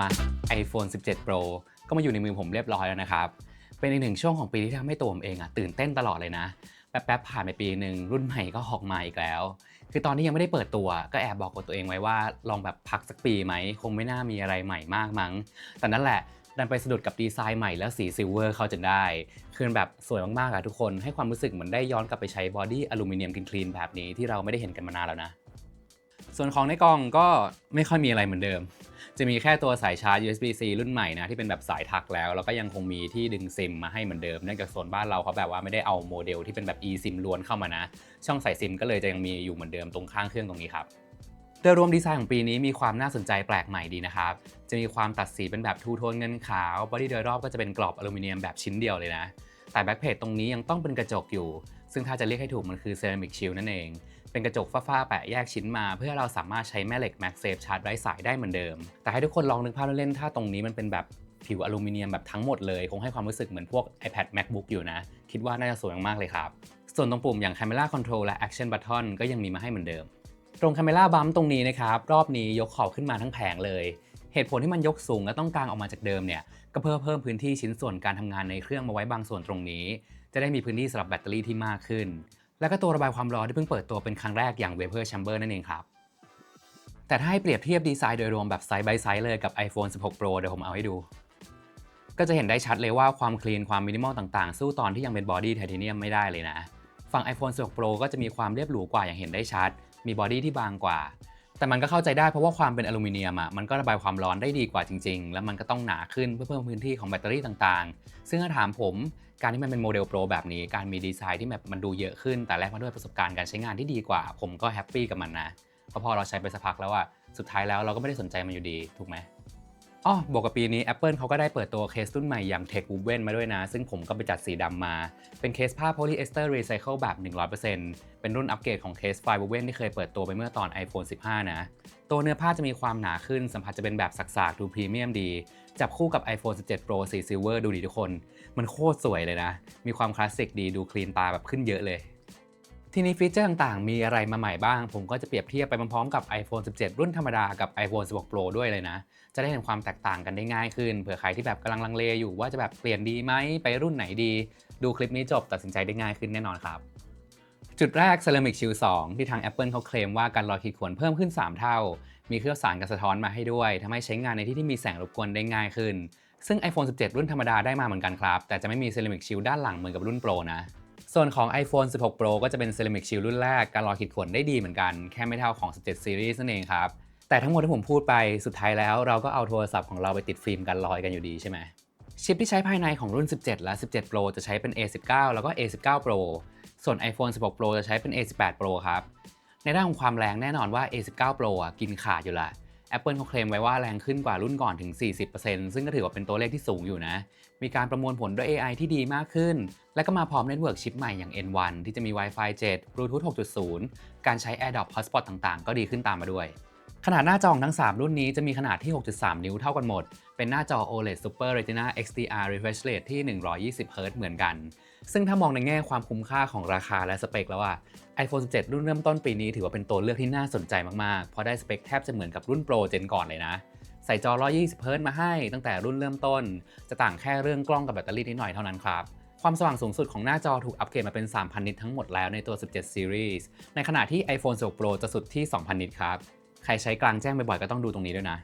มา iPhone 17 Pro ก็มาอยู่ในมือผมเรียบร้อยแล้วนะครับ เป็นอีกหนึ่งช่วงของปีที่ทำให้ตัวผมเองอะตื่นเต้นตลอดเลยนะ แป๊บๆผ่านไปปีหนึ่งรุ่นใหม่ก็ออกมาอีกแล้ว คือตอนที่ยังไม่ได้เปิดตัวก็แอบบอกกับตัวเองไว้ว่าลองแบบพักสักปีไหมคงไม่น่ามีอะไรใหม่มากมั้ง แต่นั่นแหละดันไปสะดุดกับดีไซน์ใหม่แล้วสีซิลเวอร์เข้าจนได้ คือนแบบสวยมากๆอะทุกคน ให้ความรู้สึกเหมือนได้ย้อนกลับไปใช้บอดี้อลูมิเนียมคลีนแบบนี้ที่เราไม่ได้เห็นกันมานานแล้วนะ ส่วนของในกล่องก็ไม่ค่อยมีอะไรเหมือนเดิม จะมีแค่ตัวสายชาร์จ USB-C รุ่นใหม่นะที่เป็นแบบสายถักแล้ว แล้วก็ยังคงมีที่ดึงซิมมาให้เหมือนเดิมเนื่องจากโซนบ้านเราเขาแบบว่าไม่ได้เอาโมเดลที่เป็นแบบ eSIM ล้วนเข้ามานะ ช่องใส่ซิมก็เลยจะยังมีอยู่เหมือนเดิมตรงข้างเครื่องตรงนี้ครับโดยรวมดีไซน์ของปีนี้มีความน่าสนใจแปลกใหม่ดีนะครับ จะมีความตัดสีเป็นแบบทูโทนเงินขาวบอดี้โดยรอบก็จะเป็นกรอบอลูมิเนียมแบบชิ้นเดียวเลยนะ แต่แบ็คเพจตรงนี้ยังต้องเป็นกระจกอยู่ ซึ่งถ้าจะเรียกให้ถูกมันคือเซรามิกชิลนั่นเอง เป็นกระจกฝ้าๆแปะแยกชิ้นมา เพื่อเราสามารถใช้แม่เหล็ก MagSafe ชาร์จไร้สายได้เหมือนเดิม แต่ให้ทุกคนลองนึกภาพเล่นๆถ้าตรงนี้มันเป็นแบบผิวอลูมิเนียมแบบทั้งหมดเลยคงให้ความรู้สึกเหมือนพวก iPad MacBook อยู่นะ คิดว่าน่าจะสวยมากๆเลยครับ ส่วนตรงปุ่มอย่าง Camera Control และ Action Button ก็ยังมีมาให้เหมือนเดิม ตรง Camera Bump ตรงนี้นะครับรอบนี้ยกขอบขึ้นมาทั้งแผงเลย เหตุผลที่มันยกสูงและต้องกางออกมาจากเดิมเนี่ยก็เพื่อเพิ่มพื้นที่ชิ้นส่วนการทำงานในเครื่องมาไว้บางส่วนตรงนี้ จะได้มีพื้นที่สำหรับแบตเตอรี่ที่มากขึ้น แล้วก็ตัวระบายความร้อนที่เพิ่งเปิดตัวเป็นครั้งแรกอย่าง Vapor Chamber นั่นเองครับ แต่ถ้าให้เปรียบเทียบดีไซน์โดยรวมแบบไซส์ by ไซส์เลยกับ iPhone 16 Pro เดี๋ยวผมเอาให้ดู ก็จะเห็นได้ชัดเลยว่าความคลีนความมินิมอลต่างๆ สู้ตอนที่ยังเป็นบอดี้ไทเทเนียมไม่ได้เลยนะ ฝั่ง iPhone 16 Pro ก็จะมีความเรียบหรูกว่าอย่างเห็นได้ชัด มีบอดี้ที่บางกว่า แต่มันก็เข้าใจได้เพราะว่าความเป็นอลูมิเนียมอะมันก็ระบายความร้อนได้ดีกว่าจริง ๆ แล้วมันก็ต้องหนาขึ้นเพื่อเพิ่มพื้นที่ของแบตเตอรี่ต่างๆ ซึ่งถ้าถามผมการที่มันเป็นโมเดลโปรแบบนี้ การมีดีไซน์ที่แบบมันดูเยอะขึ้น แต่แลกมาด้วยประสบการณ์การใช้งานที่ดีกว่า ผมก็แฮปปี้กับมันนะเพราะพอเราใช้ไปสักพักแล้วอะสุดท้ายแล้วเราก็ไม่ได้สนใจมันอยู่ดีถูกไหม อ๋อบวกกับปีนี้ Apple เขาก็ได้เปิดตัวเคสรุ่นใหม่อย่าง Tech Woven มาด้วยนะ ซึ่งผมก็ไปจัดสีดำมา เป็นเคสผ้าโพลีเอสเตอร์รีไซเคิลแบบ 100%เป็นรุ่นอัปเกรดของเคสไฟ Woven ที่เคยเปิดตัวไปเมื่อตอน iPhone 15 นะ ตัวเนื้อผ้าจะมีความหนาขึ้น สัมผัสจะเป็นแบบสักๆ ดูพรีเมียมดี จับคู่กับ iPhone 17 Pro สี Silver ดูดีทุกคน มันโคตรสวยเลยนะ มีความคลาสสิกดี ดูคลีนตาแบบขึ้นเยอะเลย ทีนี้ฟีเจอร์ต่างๆ มีอะไรมาใหม่บ้าง ผมก็จะเปรียบเทียบไปพร้อมๆกับ iPhone 17 รุ่นธรรมดากับ iPhone 16 Pro ด้วยเลยนะ จะได้เห็นความแตกต่างกันได้ง่ายขึ้น เผื่อใครที่แบบกำลังลังเลอยู่ว่าจะแบบเปลี่ยนดีไหมไปรุ่นไหนดี ดูคลิปนี้จบตัดสินใจได้ง่ายขึ้นแน่นอนครับ จุดแรก Ceramic Shield 2 ที่ทาง Apple เขาเคลมว่าการลอยขีดข่วนเพิ่มขึ้น 3 เท่า มีเครื่องสารกันสะท้อนมาให้ด้วยทำให้ใช้งานในที่ที่มีแสงรบกวนได้ง่ายขึ้น ซึ่ง iPhone 17 รุ่นธรรมดาได้มาเหมือนกันครับแต่จะไม่มี Ceramic Shield ด้านหลังเหมือนกับรุ่น Pro นะ ส่วนของ iPhone 16 Pro ก็จะเป็น Ceramic Shield รุ่นแรก การลอยขีดข่วนได้ดีเหมือนกัน แค่ไม่เท่าของ 17 Series นั่นเองครับ แต่ทั้งหมดที่ผมพูดไปสุดท้ายแล้วเราก็เอาโทรศัพท์ของเราไปติดฟิล์มกันลอยกันอยู่ดีใช่ไหมชิปที่ใช้ภายในของรุ่น 17 และ 17 Pro จะใช้เป็น A19 แล้วก็ A19 Pro ส่วน iPhone 16 Pro จะใช้เป็น A18 Pro ครับ ในด้านของความแรงแน่นอนว่า A19 Pro อะกินขาดอยู่ละ Apple เขาเคลมไว้ว่าแรงขึ้นกว่ารุ่นก่อนถึง 40%ซึ่งก็ถือว่าเป็นตัวเลขที่สูงอยู่นะ มีการประมวลผลด้วย AI ที่ดีมากขึ้น และก็มาพร้อมเน็ตเวิร์กชิปใหม่อย่าง N1 ที่จะมี Wi-Fi 7 Bluetooth 6.0 การใช้ AirDrop Hotspot ต่างๆ ก็ดีขึ้นตามมาด้วย ขนาดหน้าจอของทั้ง 3 รุ่นนี้จะมีขนาดที่ 6.3 นิ้วเท่ากันหมด เป็นหน้าจอ OLED Super Retina XDR Refresh Rate ที่ 120 Hz เหมือนกัน ซึ่งถ้ามองในแง่ความคุ้มค่าของราคาและสเปคแล้วอะ iPhone 17 รุ่นเริ่มต้นปีนี้ถือว่าเป็นตัวเลือกที่น่าสนใจมาก ๆ เพราะได้สเปคแทบจะเหมือนกับรุ่น Pro เจนก่อนเลยนะ ใส่จอ 120 Hz มาให้ตั้งแต่รุ่นเริ่มต้น จะต่างแค่เรื่องกล้องกับแบตเตอรี่นิดหน่อยเท่านั้นครับความสว่างสูงสุดของหน้าจอถูกอัปเกรดมาเป็น 3,000 นิตทั้งหมดแล้วในตัว 17 Series ในขณะที่ iPhone 16 Pro จะสุดที่ 2,000 นิตครับ ใครใช้กลางแจ้งบ่อยๆก็ต้องดูตรงนี้ด้วยนะ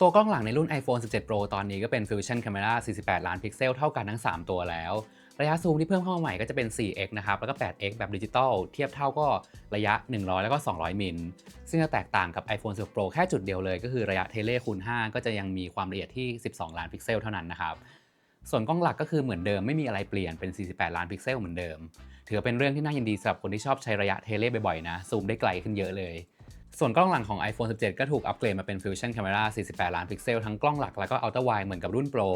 ตัวกล้องหลังในรุ่น iPhone 17 Pro ตอนนี้ก็เป็น Fusion Camera 48 ล้านพิกเซลเท่ากันทั้ง 3 ตัวแล้ว ระยะซูมที่เพิ่มเข้ามาใหม่ก็จะเป็น 4x นะครับ แล้วก็ 8x แบบดิจิตอลเทียบเท่าก็ระยะ 100 แล้วก็ 200 มิล ซึ่งจะแตกต่างกับ iPhone 16 Pro แค่จุดเดียวเลย ก็คือระยะเทเลคูณ5ก็จะยังมีความละเอียดที่ 12 ล้านพิกเซลเท่านั้นนะครับส่วนกล้องหลักก็คือเหมือนเดิมไม่มีอะไรเปลี่ยนเป็น 48 ล้านพิกเซลเหมือนเดิม ถือเป็นเรื่องที่น่ายินดีสำหรับคนที่ชอบใช้ระยะเทเลบ่อยๆนะ ซูมได้ไกลขึ้นเยอะเลย ส่วนกล้องหลังของ iPhone 17 ก็ถูกอัปเกรดมาเป็น Fusion Camera 48 ล้านพิกเซล ทั้งกล้องหลักแล้วก็ Ultra Wide เหมือนกับรุ่น Pro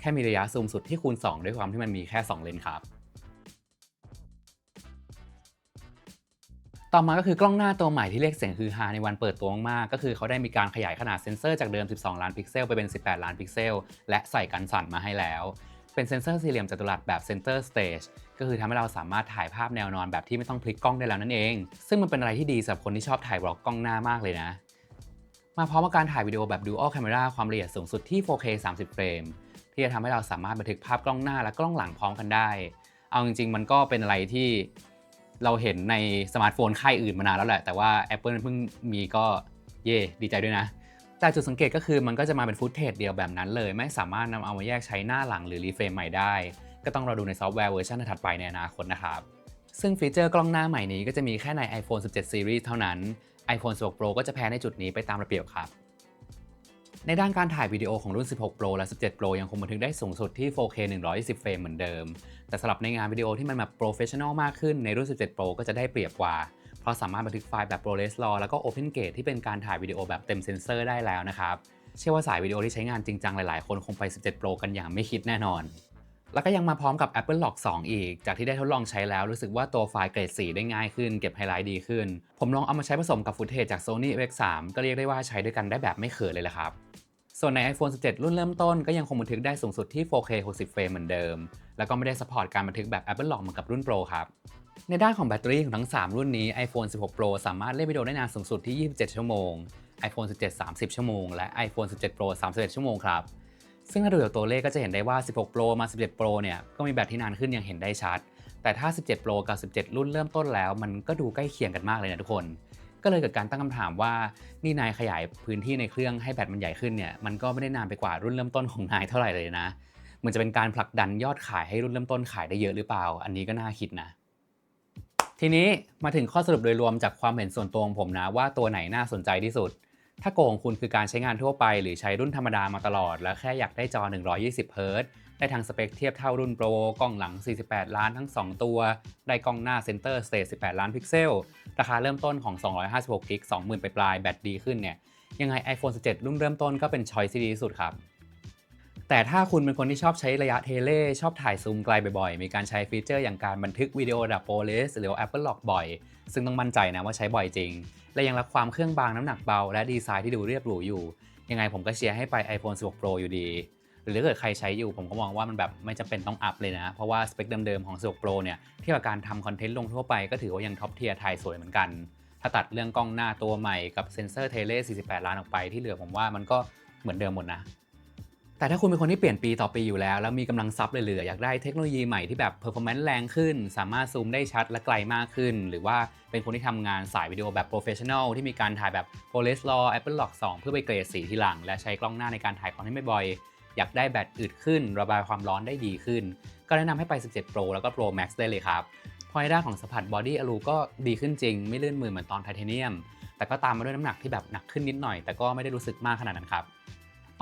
แค่มีระยะซูมสุดที่คูณ 2 ด้วยความที่มันมีแค่ 2 เลนส์ครับ ต่อมาก็คือกล้องหน้าตัวใหม่ที่เรียกเสียงฮือฮาในวันเปิดตัวมากๆ ก็คือเขาได้มีการขยายขนาดเซ็นเซอร์จากเดิม 12 ล้านพิกเซลไปเป็น 18 ล้านพิกเซล และใส่กันสั่นมาให้แล้ว เป็นเซ็นเซอร์สี่เหลี่ยมจัตุรัสแบบ Center Stage ก็คือทำให้เราสามารถถ่ายภาพแนวนอนแบบที่ไม่ต้องพลิกกล้องได้แล้วนั่นเอง ซึ่งมันเป็นอะไรที่ดีสำหรับคนที่ชอบถ่ายบล็อกกล้องหน้ามากเลยนะ มาพร้อมกับการถ่ายวิดีโอแบบ Dual Camera ความละเอียดสูงสุดที่ 4K 30 เฟรมที่จะทำให้เราสามารถบันทึกภาพกล้องหน้าและกล้องหลังพร้อมกันได้ เอาจริง ๆ มันก็เป็นอะไรที่เราเห็นในสมาร์ทโฟนค่ายอื่นมานานแล้วแหละ แต่ว่า Apple เพิ่งมีก็เย่ดีใจด้วยนะ แต่จุดสังเกตก็คือมันก็จะมาเป็นฟุตเทจเดียวแบบนั้นเลย ไม่สามารถนำเอามาแยกใช้หน้าหลังหรือรีเฟรมใหม่ได้ ก็ต้องรอดูในซอฟต์แวร์เวอร์ชันถัดไปในอนาคตนะครับซึ่งฟีเจอร์กล้องหน้าใหม่นี้ก็จะมีแค่ใน iPhone 17 Series เท่านั้น iPhone 16 Pro ก็จะแพ้ในจุดนี้ไปตามระเบียบครับ ในด้านการถ่ายวิดีโอของรุ่น 16 Pro และ 17 Pro ยังคงบันทึกได้สูงสุดที่ 4K 120 เฟรมเหมือนเดิม แต่สำหรับในงานวิดีโอที่มันแบบโปรเฟชชั่นอลมากขึ้นในรุ่น 17 Pro ก็จะได้เปรียบกว่า เราสามารถบันทึกไฟล์แบบ ProRes RAW แล้วก็ Open Gate ที่เป็นการถ่ายวิดีโอแบบเต็มเซนเซอร์ได้แล้วนะครับ เชื่อว่าสายวิดีโอที่ใช้งานจริงจังหลายๆ คนคงไป 17 Pro กันอย่างไม่คิดแน่นอน แล้วก็ยังมาพร้อมกับ Apple Lock 2 อีก จากที่ได้ทดลองใช้แล้วรู้สึกว่าตัวไฟล์เกรดสีได้ง่ายขึ้น เก็บไฮไลท์ดีขึ้น ผมลองเอามาใช้ผสมกับฟุตเทจจาก Sony FX3 ก็เรียกได้ว่าใช้ด้วยกันได้แบบไม่เขินเลยละครับส่วนใน iPhone 17 รุ่นเริ่มต้นก็ยังคงบันทึกได้สูงสุดที่ 4K 60เฟรมเหมือนเดิม แล้วก็ไม่ได้สปอร์ตการบันทึกแบบ Apple Lock เหมือนกับรุ่น Pro ครับ ในด้านของแบตเตอรี่ของทั้ง 3 รุ่นนี้ iPhone 16 Pro สามารถเล่นวิดีโอได้นานสูงสุดที่ 27 ชั่วโมง iPhone 17 30 ชั่วโมง และ iPhone 17 Pro 31 ชั่วโมงครับ ซึ่งถ้าดูจากตัวเลขก็จะเห็นได้ว่า 16 Pro มา 17 Pro เนี่ย ก็มีแบตที่นานขึ้นอย่างเห็นได้ชัด แต่ถ้า 17 Pro กับ 17 รุ่นเริ่มต้นแล้ว มันก็ดูใกล้เคียงกันมากเลยนะทุกคน ก็เลยเกิดการตั้งคำถามว่า นี่นายขยายพื้นที่ในเครื่องให้แบตมันใหญ่ขึ้นเนี่ย มันก็ไม่ได้นานไปกว่ารุ่นเริ่มต้นของนายเท่าไหร่เลยนะมือนจะเป็นการผลักดันยอดขายให้รุ่นเริ่มต้นขายได้เยอะหรือเปล่า อันนี้ก็น่าคิดนะ ทีนี้มาถึงข้อสรุปโดยรวมจากความเห็นส่วนตัวของผมนะว่าตัวไหนน่าสนใจที่สุด ถ้าโกของคุณคือการใช้งานทั่วไป หรือใช้รุ่นธรรมดามาตลอด แล้วแค่อยากได้จอ 120เฮิรตได้ทางสเปคเทียบเท่ารุ่นโปรกล้องหลัง 48 ล้านทั้ง 2 ตัว ได้กล้องหน้าเซนเตอร์สเตท18 ล้านพิกเซล ราคาเริ่มต้นของ 256กิก20,000 ไปปลายแบตดีขึ้นเนี่ยยังไง iPhone 17 รุ่นเริ่มต้นก็เป็นชอยที่ดีที่สุดครับ แต่ถ้าคุณเป็นคนที่ชอบใช้ระยะเทเล ชอบถ่ายซูมไกลบ่อยๆ มีการใช้ฟีเจอร์อย่างการบันทึกวิดีโอระดับ ProRes หรือ Apple Lock บ่อย ซึ่งต้องมั่นใจนะว่าใช้บ่อยจริง และยังรักความเครื่องบางน้ำหนักเบา และดีไซน์ที่ดูเรียบหรูอยู่ ยังไงผมก็เชียร์ให้ไป iPhone 16 Pro อยู่ดี หรือถ้าเกิดใครใช้อยู่ผมก็มองว่ามันแบบไม่จำเป็นต้องอัพเลยนะ เพราะว่าสเปคเดิมๆของ16 Pro เนี่ยเทียบกับการทำคอนเทนต์ลงทั่วไปก็ถือว่ายังท็อปเทียร์ไทยสวยเหมือนกันถ้าตัดเรื่องกล้องหน้าตัวใหม่กับเซนเซอร์เทเล48 ล้านออกไปที่เหลือผมว่ามันก็เหมือนเดิมหมดนะ แต่ถ้าคุณเป็นคนที่เปลี่ยนปีต่อปีอยู่แล้ว แล้วมีกำลังซับเหลือๆอยากได้เทคโนโลยีใหม่ที่แบบ performance แรงขึ้น สามารถซูมได้ชัดและไกลมากขึ้น หรือว่าเป็นคนที่ทำงานสายวิดีโอแบบ professional ที่มีการถ่ายแบบ ProRes RAW Apple Lock 2 เพื่อไปเกรดสีทีหลัง และใช้กล้องหน้าในการถ่ายคอนเทนต์บ่อยๆอยากได้แบตอึดขึ้น ระบายความร้อนได้ดีขึ้น ก็แนะนำให้ไป 17 Pro แล้วก็ Pro Max ได้เลยครับพราะในด้าของสัมผัส body a l u ก็ดีขึ้นจริง ไม่ลื่นมือเหมือนตอนไทเทเนียม แต่ก็ตามมาด้วยน้ำหนักที่แบบหนักขึ้นนิดหน่อย แต่ก็ไม่ได้รู้สึกมากขนาดนั้นครับ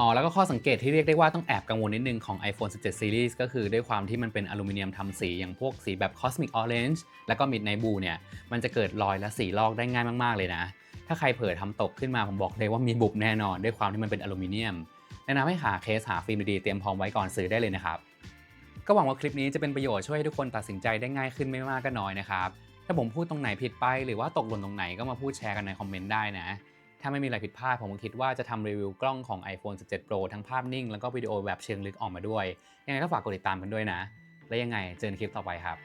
อ๋อแล้วก็ข้อสังเกตที่เรียกได้ว่าต้องแอบกังวลนิดนึงของ iPhone 17 Series ก็คือด้วยความที่มันเป็นอลูมิเนียมทำสีอย่างพวกสีแบบ Cosmic Orange แล้วก็ Midnight Blue เนี่ย มันจะเกิดรอยและสีลอกได้ง่ายมาก ๆ เลยนะ ถ้าใครเผลอทำตกขึ้นมาผมบอกเลยว่ามีบุบแน่นอน ด้วยความที่มันเป็นอลูมิเนียมแนะนำให้หาเคสหาฟิล์มดีๆเตรียมพร้อมไว้ก่อนซื้อได้เลยนะครับก็หวังว่าคลิปนี้จะเป็นประโยชน์ช่วยให้ทุกคนตัดสินใจได้ง่ายขึ้นไม่มากก็น้อยนะครับถ้าผมพูดตรงไหนผิดไป หรือว่าตกหล่นตรงไหนก็มาพูดแชร์กันในคอมเมนต์ได้นะ ถ้าไม่มีอะไรผิดพลาดผมก็คิดว่าจะทำรีวิวกล้องของ iPhone 17 Pro ทั้งภาพนิ่งแล้วก็วิดีโอแบบเชิงลึกออกมาด้วย ยังไงก็ฝากกดติดตามกันด้วยนะ และยังไงเจอกันคลิปต่อไปครับ